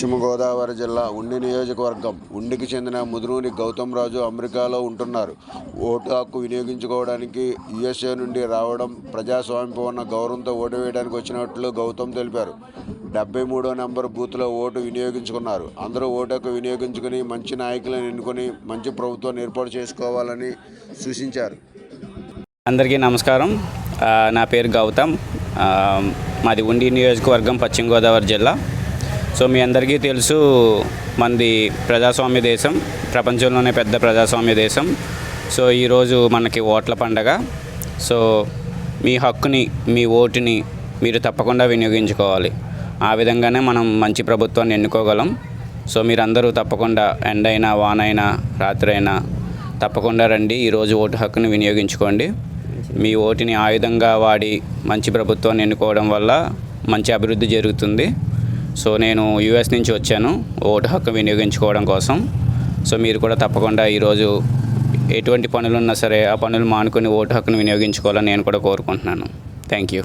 పశ్చిమ గోదావరి జిల్లా ఉండి నియోజకవర్గం. ఉండికి చెందిన ముదునూరి గౌతమ్ రాజు అమెరికాలో ఉంటున్నారు. ఓటు హక్కు వినియోగించుకోవడానికి యుఎస్ఏ నుండి రావడం ప్రజాస్వామ్యం ఉన్న గౌరవంతో ఓటు వేయడానికి వచ్చినట్లు గౌతమ్ తెలిపారు. డెబ్బై మూడో నెంబర్ బూత్లో ఓటు వినియోగించుకున్నారు. అందరూ ఓటు హక్కు వినియోగించుకుని మంచి నాయకులను ఎన్నుకొని మంచి ప్రభుత్వాన్ని ఏర్పాటు చేసుకోవాలని సూచించారు. అందరికీ నమస్కారం. నా పేరు గౌతమ్. మాది ఉండి నియోజకవర్గం పశ్చిమ గోదావరి జిల్లా. సో మీ అందరికీ తెలుసు మనది ప్రజాస్వామ్య దేశం ప్రపంచంలోనే పెద్ద ప్రజాస్వామ్య దేశం. సో ఈరోజు మనకి ఓట్ల పండగ. సో మీ హక్కుని మీ ఓటుని మీరు తప్పకుండా వినియోగించుకోవాలి. ఆ విధంగానే మనం మంచి ప్రభుత్వాన్ని ఎన్నుకోగలం. సో మీరందరూ తప్పకుండా ఎండైనా వానైనా రాత్రి అయినా తప్పకుండా రండి. ఈరోజు ఓటు హక్కుని వినియోగించుకోండి. మీ ఓటుని ఆయుధంగా వాడి మంచి ప్రభుత్వాన్ని ఎన్నుకోవడం వల్ల మంచి అభివృద్ధి జరుగుతుంది. సో నేను యుఎస్ నుంచి వచ్చాను ఓటు హక్కు వినియోగించుకోవడం కోసం. సో మీరు కూడా తప్పకుండా ఈరోజు ఎటువంటి పనులు ఉన్నా సరే ఆ పనులు మానుకొని ఓటు హక్కును వినియోగించుకోవాలని నేను కూడా కోరుకుంటున్నాను. Thank you.